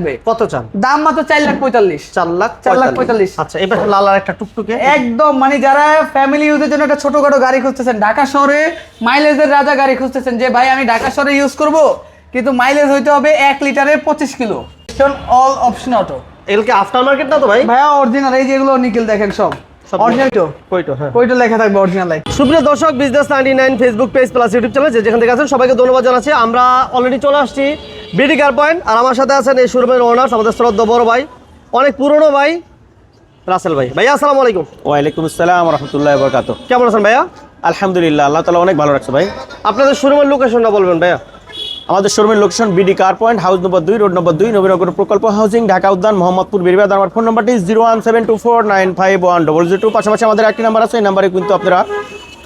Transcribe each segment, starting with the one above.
থাকবে কত চান? দাম মাত্র চার লাখ পঁয়তাল্লিশ। চার লাখ চার লাখ পঁয়তাল্লিশ। আচ্ছা এবার লাল আর একটা টুকটুকে। একদম মানে যারা ফ্যামিলি ইউজের জন্য একটা ছোটখাটো গাড়ি খুঁজতেছেন ঢাকা শহরে মাইলেজের রাজা গাড়ি খুঁজতেছেন যে ভাই আমি ঢাকা শহরে ইউজ করব কিন্তু মাইলেজ হইতে হবে এক লিটারের পঁচিশ কিলো। অল অপশন অটো এগুলো কি আফটার মার্কেট না তো ভাই? ভাইয়া অরিজিনাল এই যেগুলো নিকেল দেখেন সব। অরিজিনাল তো? কইটো হ্যাঁ। ওইটা লেখা থাকবে অরিজিনাল সুপ্রিয় দর্শক business ninety nine Facebook page plus YouTube channel যে যেখান থেকে আছেন সবাইকে ধন্যবাদ জানাচ্ছি। আমরা অলরেডি চলে আসছি বিডি কার পয়েন্ট আর আমার সাথে আছেন এই শোরুমের ওনার্স আমাদের শ্রদ্ধ বড় ভাই অনেক পুরনো ভাই রাসেল ভাই। ভাইয়া আসসালামু আলাইকুম। ওয়ালাইকুম আসসালাম রহমতুল্লাহ বরকাত কেমন আছেন ভাইয়া? আলহামদুলিল্লাহ আল্লাহ তালা অনেক ভালো রাখছে ভাই। আপনাদের শোরুমের লোকেশনটা বলবেন ভাইয়া। আমাদের শোরুমের location BD car point house number দুই রোড নম্বর দুই নবীনগর প্রকল্প হাউজিং ঢাকা উদ্যান মোহাম্মদপুর বেরিবাদ আমার ফোন নাম্বারটি zero one seven two four nine five one double zero two পাশাপাশি আমাদের একটি নাম্বার আছে এই নাম্বারে কিন্তু আপনারা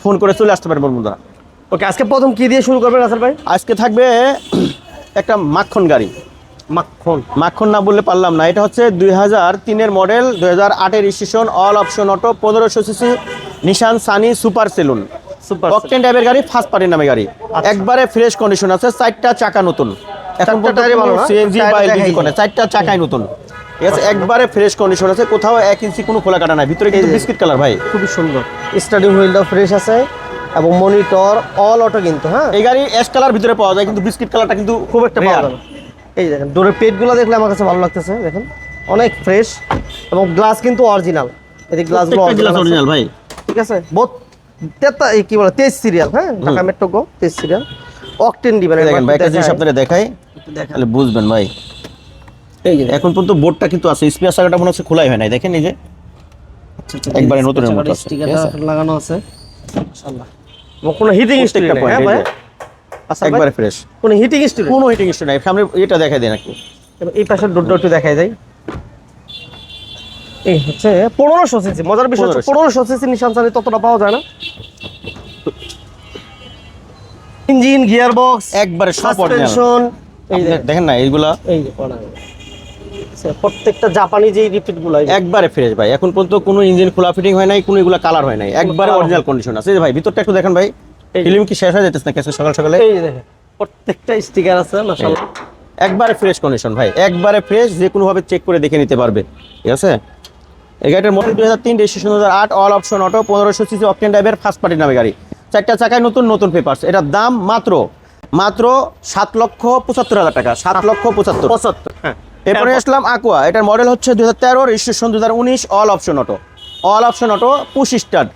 ফোন করে চলে আসতে পারেন বন্ধুরা। ওকে আজকে প্রথম কী দিয়ে শুরু করবেন রাসেল ভাই? আজকে থাকবে একটা মাখন গাড়ি। মাখন? মাখন না বললে পারলাম না। এটা হচ্ছে দুই হাজার তিনের মডেল দুই হাজার আটের স্টেশন অল অপশন অটো পনেরোশো CC Nissan Sunny super saloon octane টাইপের গাড়ি ফার্স্ট পার্টির নামে গাড়ি। একবারে ফ্রেশ কন্ডিশন আছে চারটা চাকা নতুন। এখন? সিএনজি বা এলপিজি করে চারটা চাকাই নতুন। ঠিক আছে একবারে ফ্রেশ কন্ডিশন আছে কোথাও এক ইঞ্চি কোনো খোলা কাটা নাই ভিতরে কিন্তু বিস্কিট কালার ভাই। খুবই সুন্দর। স্টার্টিং হুইলটা ফ্রেশ আছে এবং মনিটর অল অটো কিন্তু হ্যাঁ? এই গাড়ি অ্যাশ কালার ভিতরে পাওয়া যায় কিন্তু বিস্কিট কালারটা কিন্তু খুব একটা পাওয়া যাবে এই দেখেন ডোরের পেটগুলো দেখলে আমার কাছে ভালো লাগতেছে দেখেন। অনেক ফ্রেশ এবং গ্লাস কিন্তু অরিজিনাল এদিকে গ্লাসগুলো অরিজিনাল অরিজিনাল ভাই। ঠিক আছে? বহুত তেতা কি বলে তেজ সিরিয়াল হ্যাঁ? ঢাকা মেট্রো গো তেজ সিরিয়াল অকটেন দিবেন দেখেন ভাই একটা জিনিস আপনারা দেখাই তাহলে বুঝবেন ভাই। এই যে এখন পর্যন্ত বোর্ডটা কিন্তু আছে স্পেয়ার চাকাটা মনে হচ্ছে খোলাই হয় নাই। দেখেন এই যে একবারে নতুনের মতো আছে, লাগানো আছে। মাশাআল্লাহ। কোনো হিটিং প্রত্যেকটা হ্যাঁ ভাই? আচ্ছা একবারে ফ্রেশ কোনো হিটিং স্টিল কোনো হিটিং ইস্যু নাই সামনে এটা দেখাই দেন একটু। এই পাশের ডোরটা একটু দেখাই যায় এই হচ্ছে পনেরোশো সিসি মজার বিষয় হচ্ছে পনেরোশো। সিসি নিশান সানি ততটা পাওয়া যায় না। ইঞ্জিন গিয়ার বক্স একবারে সাসপেনশন এই দেখেন না এইগুলা এই প্রত্যেকটা জাপানি যে রিপিটগুলো একবারে ফ্রেশ ভাই। এখন পর্যন্ত কোনো ইঞ্জিন খোলা ফিটিং হয় নাই কোনো এগুলা কালার হয় নাই। একবারে অরিজিনাল কন্ডিশন আছে। ভাই ভিতরটা একটু দেখেন ভাই। ফিল্ম কি শেষ হয়ে যাইতেছে না কেসে সকাল সকালে? এই দেখেন প্রত্যেকটা স্টিকার আছে মাশাআল্লাহ। একবারে ফ্রেশ কন্ডিশন ভাই। একবারে ফ্রেশ যে কোনো ভাবে চেক করে দেখে নিতে পারবে। ঠিক আছে? এই গাড়িটার মডেল দুই হাজার তিন রেজিস্ট্রেশন দু হাজার আট অল অপশন অটো পনেরোশো সিসি অপটেন ড্রাইভের ফার্স্ট পার্টি নামে গাড়ি। চারটা চাকায় নতুন নতুন পেপার্স এটার দাম মাত্র মাত্র সাত লক্ষ পঁচাত্তর হাজার টাকা। সাত লক্ষ পঁচাত্তর। পঁচাত্তর হ্যাঁ। এরপরে আসলাম আকুয়া এটার মডেল হচ্ছে দু হাজার তেরো রেজিস্ট্রেশন দু হাজার উনিশ all option auto all option auto push start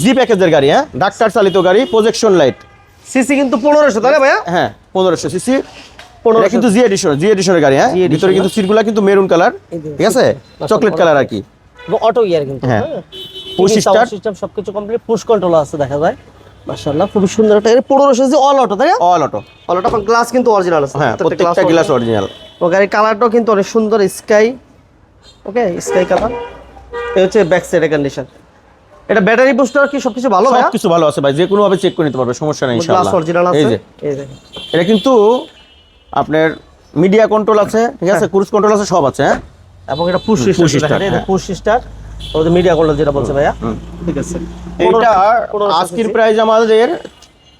G প্যাকেজের গাড়ি হ্যাঁ? ডাক্তার চালিত গাড়ি প্রজেকশন লাইট সিসি কিন্তু পনেরোশো তাই ভাইয়া? হ্যাঁ পনেরোশো সিসি 1500 এটা কিন্তু জি এডিশন জি এডিশনের গাড়ি হ্যাঁ? ভিতরে কিন্তু সিটগুলা কিন্তু মেরুন কালার ঠিক আছে? চকলেট কালার আর কি। অটো গিয়ার কিন্তু হ্যাঁ। Push start। সিস্টেম সবকিছু কমপ্লিট পুশ কন্ট্রোল আছে দেখা যায়। মাশাআল্লাহ খুবই সুন্দর একটা এর পনেরোশো যে অল অটো তাই না? All auto all auto glass কিন্তু অরিজিনাল আছে। হ্যাঁ প্রত্যেকটা গ্লাস অরিজিনাল ও গাড়ির কালারটাও কিন্তু অনেক সুন্দর স্কাই ওকে স্কাই কালার এই হচ্ছে ব্যাক সাইডের কন্ডিশন এটা ব্যাটারি বুস্টার কি সবকিছু ভালো ভাই সব কিছু ভালো আছে ভাই যে কোনো ভাবে চেক করে নিতে পারবে সমস্যা নেই গ্লাস অরিজিনাল আছে। এই দেখেন এটা কিন্তু আপনার মিডিয়া কন্ট্রোল আছে ঠিক আছে? ক্রুজ কন্ট্রোল আছে সব আছে হ্যাঁ? এবং এটা পুশ start, এটা হ্যাঁ। পুশ স্টার ওদের মিডিয়া কন্ট্রোল যেটা বলছে ভাইয়া। ঠিক আছে। পনেরোশো আজকের প্রাইস আমাদের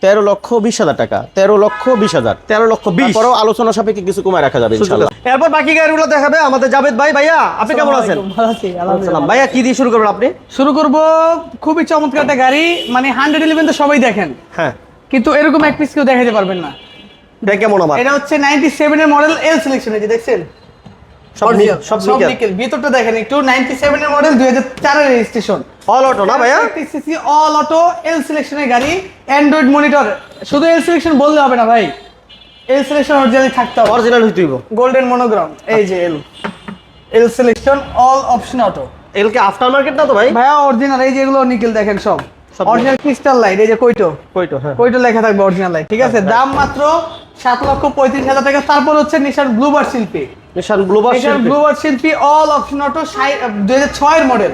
তেরো লক্ষ বিশ হাজার টাকা। তেরো লক্ষ বিশ হাজার। তেরো লক্ষ বিশ। তারপরেও আলোচনা সাপেক্ষে কিছু কমায় রাখা যাবে ইনশাআল্লাহ এরপর বাকি গাড়িগুলো দেখাবে আমাদের জাভেদ ভাই। ভাইয়া আপনি কেমন আছেন? ভালো আছি আলহামদুলিল্লাহ। ভাইয়া কি দিয়ে শুরু করবেন আপনি? শুরু করব খুবই চমৎকার একটা গাড়ি। মানে হান্ড্রেড ইলেভেন তো সবাই দেখেন। হ্যাঁ। কিন্তু এরকম এক পিস কেউ দেখাতে পারবেন না। এটা কেমন আমার? এটা হচ্ছে নাইনটি সেভেনের মডেল এল সিলেকশন এই যে দেখছেন? সব নিকেল ভিতরটা দেখেন একটু নাইনটি সেভেনের মডেল দুই হাজার রেজিস্ট্রেশন অল অটো না ভাইয়া? সিসি অল অটো এল সিলেকশনের গাড়ি অ্যান্ড্রয়েড মনিটর শুধু এল সিলেকশন বললে হবে না ভাই। এল সিলেকশন অরিজিনালি থাকতে হবে। অরিজিনাল হইতে হইব। গোল্ডেন মনোগ্রাম এই যে L L selection all option auto কি আফটার মার্কেট না তো ভাই? ভাইয়া অরিজিনাল এই যেগুলো নিকেল দেখেন সব। সব অরিজিনাল ক্রিস্টাল লাইট এই যে কইটো। কইটো হ্যাঁ। কইটো লেখা থাকবে অরিজিনাল লাইট ঠিক আছে? দাম মাত্র সাত লক্ষ পঁয়ত্রিশ হাজার টাকা। তারপর হচ্ছে নিশান ব্লুবার শিল্পী। নিশান ব্লুবার নিশান ব্লুবার শিল্পী অল অপশন অটো দুই হাজার ছয়ের মডেল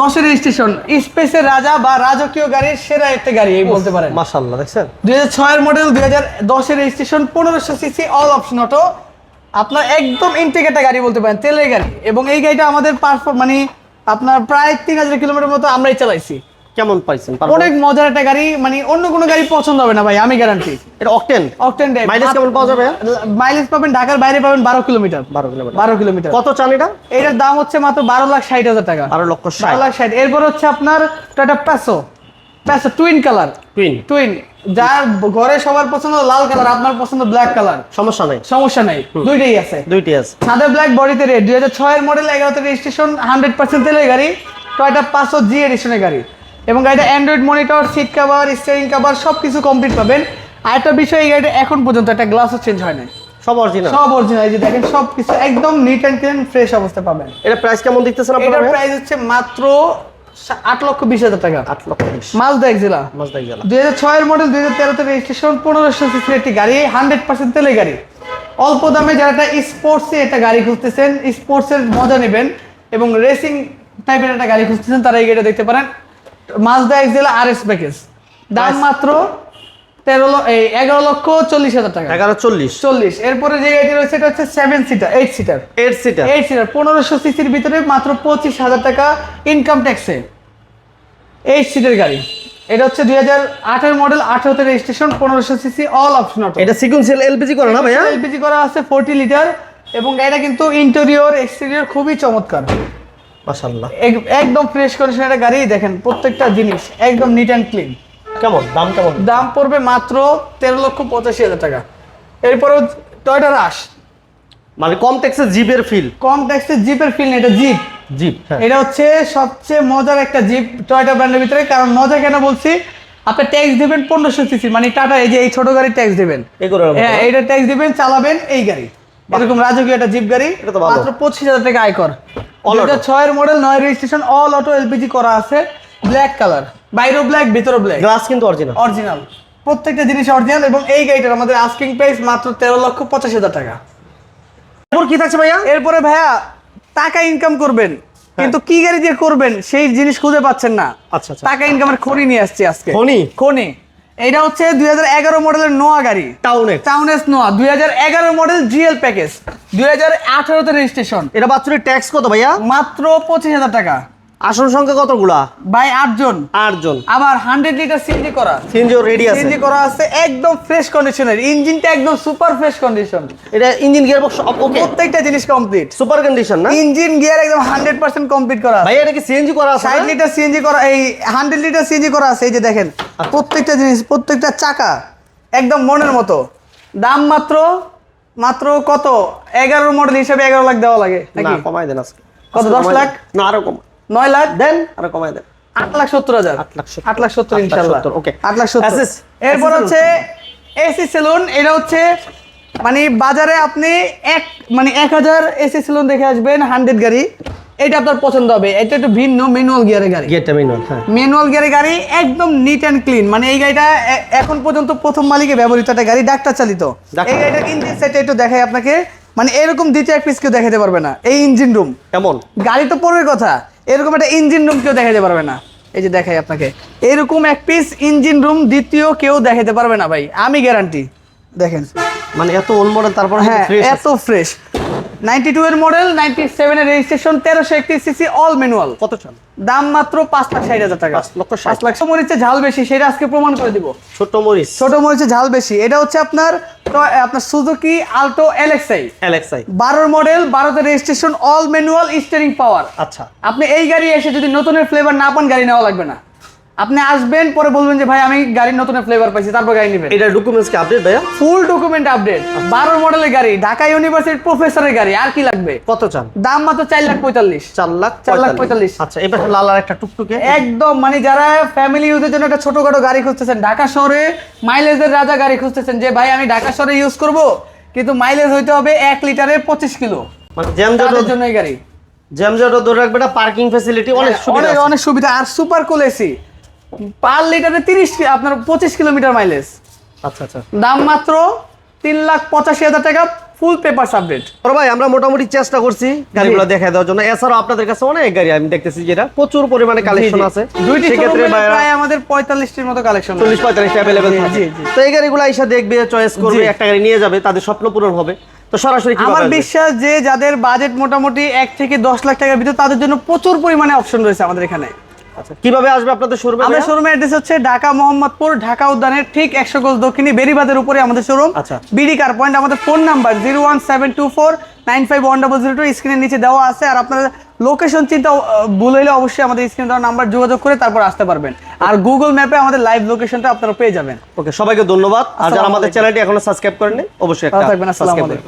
দশের রেজিস্ট্রেশন স্পেসের রাজা বা রাজকীয় গাড়ির সেরা একটা গাড়ি এই বলতে পারেন। মাশাআল্লাহ দেখছেন? দুই হাজার ছয়ের মডেল দুই হাজার দশের রেজিস্ট্রেশন পনেরোশো সিসি অল অপশন অটো আপনার একদম ইনটেক গাড়ি বলতে পারেন তেলের গাড়ি। এবং এই গাড়িটা আমাদের পারফর্ম মানে আপনার প্রায় তিন হাজার কিলোমিটার মতো আমরাই চালাইছি। কেমন পাইছেন? অনেক মজার একটা গাড়ি মানে অন্য কোনো গাড়ি পছন্দ হবে না ভাই আমি গ্যারান্টি এটা অকটেন অকটেন Mileage কেমন পাওয়া যাবে? মাইলেজ পাবেন ঢাকার বাইরে পাবেন বারো কিলোমিটার। 12 কিলোমিটার। বারো কিলোমিটার। কত চান এটা? এটার দাম হচ্ছে মাত্র বারো লাখ ষাট হাজার টাকা। বারো লক্ষ বারো ষাট লাখ ষাট। এরপর হচ্ছে আপনার Tata Passo Passo twin colour twin twin যার ঘরে সবার পছন্দ লাল কালার আপনার পছন্দ ব্ল্যাক কালার সমস্যা নাই। সমস্যা নাই। দুইটাই আছে। দুইটাই আছে। সাদা ব্ল্যাক বডিতে রেড দুই হাজার ছয়ের মডেল এগারোতে রেজিস্ট্রেশন হান্ড্রেড পার্সেন্ট তেলের গাড়ি। টয়টা পাঁচশো জি এডিশনের গাড়ি। এবং গাড়িটা Android monitor seat cover steering cover সব কিছু কমপ্লিট পাবেন। আর একটা বিষয় এই গাড়িটা এখন পর্যন্ত একটা গ্লাসও চেঞ্জ হয় না সব অরিজিনাল সব অরিজিনাল এই যে দেখেন সব কিছু একদম নিট অ্যান্ড ক্লিন ফ্রেশ অবস্থা পাবেন। এটা প্রাইস কেমন দেখতেছেন প্রাইস হচ্ছে মাত্র আট লক্ষ বিশ হাজার টাকা। আট লক্ষ মালদা দুই হাজার ছয়ের মডেল দুই হাজার তেরোতে রেজিস্ট্রেশন পনেরোশো সিসির একটি গাড়ি হান্ড্রেড পার্সেন্ট তেলের গাড়ি। অল্প দামে যারা একটা স্পোর্টসে একটা গাড়ি খুঁজতেছেন স্পোর্টসের মজা নেবেন এবং রেসিং টাইপের একটা গাড়ি খুঁজতেছেন তারা এই গাড়িটা দেখতে পারেন। মাজদা এক্সেল আর এস প্যাকেজ দাম মাত্র তেরো এই এগারো লক্ষ চল্লিশ হাজার টাকা। এগারো চল্লিশ। চল্লিশ। এরপরে যে গাড়িটি রয়েছে এটা হচ্ছে seven seater eight seater eight seater eight seater পনেরোশো সিসির ভিতরে মাত্র পঁচিশ হাজার টাকা ইনকাম ট্যাক্সে এইট সিটের গাড়ি। এটা হচ্ছে দুই হাজার আঠেরো মডেল আঠেরোতে রেজিস্ট্রেশন পনেরোশো সিসি অল অপশন অটো এটা সিকুয়েন্সিয়াল এলপিজি করে না ভাইয়া? এলপিজি করা আছে ফোরটি লিটার এবং গাড়িটা কিন্তু ইন্টেরিয়র এক্সটেরিয়র খুবই চমৎকার। মাশাআল্লাহ। একদম ফ্রেশ কন্ডিশনের গাড়ি দেখেন প্রত্যেকটা জিনিস একদম নিট অ্যান্ড ক্লিন কেমন? দাম কেমন? দাম পড়বে মাত্র তেরো লক্ষ পঁচাশি হাজার টাকা। এরপরেও টয়টা রাশ মানে কম ট্যাক্সে জিপের ফিল কম ট্যাক্সে জিপের ফিল এটা জিপ জিপ হ্যাঁ। এটা হচ্ছে সবচেয়ে মজার একটা জিপ টয়টা ব্র্যান্ডের ভিতরে কারণ মজা কেন বলছি? আপনি ট্যাক্স দিবেন পনেরোশো সিসি মানে টাটা এই যে এই ছোট গাড়ি ট্যাক্স দিবেন। হ্যাঁ এইটা ট্যাক্স দিবেন চালাবেন এই গাড়ি। এরকম রাজকীয় একটা জিপ গাড়ি এটা তো মাত্র পঁচিশ হাজার টাকা আয়কর। All দুই ছয়ের মডেল নয় রেজিস্ট্রেশন অল অটো এলপিজি করা আছে। ব্ল্যাক কালার বাইরেও ব্ল্যাক ভিতরেও ব্ল্যাক গ্লাস কিন্তু অরিজিনাল অরিজিনাল প্রত্যেকটা জিনিস অরিজিনাল এবং এই গাড়িটার আমাদের আস্কিং প্রাইস মাত্র তেরো লক্ষ পঁচাশি হাজার টাকা। এরপর কি থাকছে ভাইয়া? এরপরে ভাইয়া টাকা ইনকাম করবেন। কিন্তু কি গাড়ি দিয়ে করবেন সেই জিনিস খুঁজে পাচ্ছেন না। আচ্ছা আচ্ছা। টাকা ইনকামের খনি নিয়ে আসছি আজকে। খনি? খনি। এটা হচ্ছে দুই হাজার এগারো মডেলের নোয়া গাড়ি। টাউনে টাউন এস নোয়া। দুই হাজার এগারো মডেল জিএল প্যাকেজ দুই হাজার আঠারোতে রেজিস্ট্রেশন এটা বাচ্চুরির ট্যাক্স কত ভাইয়া? মাত্র পঁচিশ হাজার টাকা। আসন সংখ্যা কতগুলা? বাই আটজন। আটজন। আবার হান্ড্রেড লিটার সিএনজি করা। সিএনজিও রেডি আছে। সিএনজি করা আছে একদম ফ্রেশ কন্ডিশনের ইঞ্জিনটা একদম সুপার ফ্রেশ কন্ডিশন এটা ইঞ্জিন গিয়ার বক্স প্রত্যেকটা জিনিস কমপ্লিট সুপার কন্ডিশন না? ইঞ্জিন গিয়ার একদম হান্ড্রেড পার্সেন্ট কমপ্লিট করা ভাই এটা কি সিএনজি করা আছে ষাট? লিটার সিএনজি করা এই হান্ড্রেড লিটার সিএনজি করা আছে এই যে দেখেন। প্রত্যেকটা জিনিস প্রত্যেকটা চাকা একদম মনের মতো। দাম মাত্র মাত্র কত? এগারো মডেল হিসাবে এগারো লাখ দেওয়া লাগে নাকি? কমাই দেন আজকে। কত, দশ লাখ? না আরও কম নয় লাখ দেন আরও কমাই দেন। আট লাখ সত্তর হাজার। আট লাখ সত্তর। আট লাখ সত্তর ইনশাল্লাহ। সত্তর, আট লাখ সত্তর। এরপর হচ্ছে এসি সেলুন এটা হচ্ছে মানে বাজারে আপনি এক মানে এক হাজার এসি সেলুন দেখে আসবেন হান্ড্রেড গাড়ি। এটা আপনার পছন্দ হবে। এটা একটু ভিন্ন ম্যানুয়াল গিয়ারের গাড়ি। গিয়ারটা ম্যানুয়াল হ্যাঁ। ম্যানুয়াল গিয়ারের গাড়ি একদম নিট অ্যান্ড ক্লিন মানে এই গাড়িটা এখন পর্যন্ত প্রথম মালিকে ব্যবহৃত একটা গাড়ি ডাক্তার চালিত। এই গাড়িটার ইঞ্জিন সেটটা একটু দেখাই আপনাকে। মানে এরকম দ্বিতীয় এক পিস কেউ দেখাতে পারবে না। এই ইঞ্জিন রুম কেমন? গাড়ি তো পড়বে কথা। এরকম একটা ইঞ্জিন রুম কেউ দেখাতে পারবে না। এই যে দেখাই আপনাকে। এরকম এক পিস ইঞ্জিন রুম দ্বিতীয় কেউ দেখাতে পারবে না ভাই আমি গ্যারান্টি দেখেন। মানে এত ওল্ড মডেল তারপর হ্যাঁ এত ফ্রেশ নাইনটি টু এর মডেল নাইনটি সেভেন এর রেজিস্ট্রেশন তেরোশো একত্রিশ সিসি অল ম্যানুয়াল কত চান? দাম মাত্র পাঁচ লাখ ষাট হাজার টাকা। লক্ষ ষাট। পাঁচ লাখ মরিচে ঝাল বেশি সেটা আজকে প্রমাণ করে দিব। ছোট মরিচ। ছোট মরিচে ঝাল বেশি। এটা হচ্ছে আপনার তো আপনার সুজুকি আলটো এলএক্সআই এলএক্সআই বারোর মডেল বারোতে registration all manual steering power আচ্ছা। আপনি এই গাড়ি এসে যদি নতুনের ফ্লেভার না পান গাড়ি নেওয়া লাগবে না। আপনি আসবেন পরে বলবেন যে ভাই আমি গাড়ির নতুন ফ্লেভার পাইছি তারপর গাড়ি নেবেন। এটা ডকুমেন্টস কি আপডেট ভাইয়া? ফুল ডকুমেন্ট আপডেট বারোর মডেলের গাড়ি ঢাকা ইউনিভার্সিটির প্রফেসরের গাড়ি আর কি লাগবে? কত চান? দাম মাত্র চার লাখ পঁয়তাল্লিশ। চার লাখ চার লাখ পঁয়তাল্লিশ। আচ্ছা এবার লাল আর একটা টুকটুকে। একদম মানে যারা ফ্যামিলি ইউজের জন্য একটা ছোটখাটো গাড়ি খুঁজতেছেন ঢাকা শহরে মাইলেজের রাজা গাড়ি খুঁজতেছেন যে ভাই আমি ঢাকা শহরে ইউজ করব কিন্তু মাইলেজ হইতে হবে এক লিটারে পঁচিশ কিলো। মানে জ্যাম তাদের জন্য এই গাড়ি। জ্যাম জটো ধরে রাখবে না পার্কিং ফ্যাসিলিটি অনেক সুবিধা অনেক অনেক সুবিধা আর সুপার কুল এসি পার লিটারে তিরিশ আপনার পঁচিশ কিলোমিটার মাইলেজ আচ্ছা আচ্ছা। দাম মাত্র তিন লাখ পঁচাশি হাজার টাকা ফুল পেপার আপডেট বড় ভাই আমরা মোটামুটি চেষ্টা করছি গাড়িগুলো দেখায় দেওয়ার জন্য। এছাড়াও আপনাদের কাছে অনেক গাড়ি আমি দেখতেছি যেটা প্রচুর পরিমাণে কালেকশন আছে। দুইটি ভাইরা প্রায় আমাদের পঁয়তাল্লিশটির মতো কালেকশন। তো এই গাড়িগুলো এসে দেখবে চয়েস করবে একটা গাড়ি নিয়ে যাবে তাদের স্বপ্ন পূরণ হবে। তো সরাসরি আমার বিশ্বাস যে যাদের বাজেট মোটামুটি এক থেকে দশ লাখ টাকার ভিতরে তাদের জন্য প্রচুর পরিমাণে অপশন রয়েছে আমাদের এখানে। কীভাবে আসবে আপনাদের শোরুমে আমাদের শোরুমের অ্যাড্রেস হচ্ছে ঢাকা মোহাম্মদপুর ঢাকা উদ্যানের ঠিক একশো গজ দক্ষিণী বেরিবাদের উপরে আমাদের শোরুম আচ্ছা। বিডি কার পয়েন্ট আমাদের phone number zero one seven two four nine five one double zero two স্ক্রিনের নিচে দেওয়া আছে। আর আপনারা লোকেশন চিন্তা ভুল হইলে অবশ্যই আমাদের স্ক্রিনে দেওয়া নাম্বার যোগাযোগ করে তারপর আসতে পারবেন। আর গুগল ম্যাপে আমাদের লাইভ লোকেশনটা আপনারা পেয়ে যাবেন। ওকে সবাইকে ধন্যবাদ। আর যারা আমাদের। চ্যানেলটি এখনও সাবস্ক্রাইব করেননি অবশ্যই একটা থাকবেন, আসসালামু আলাইকুম।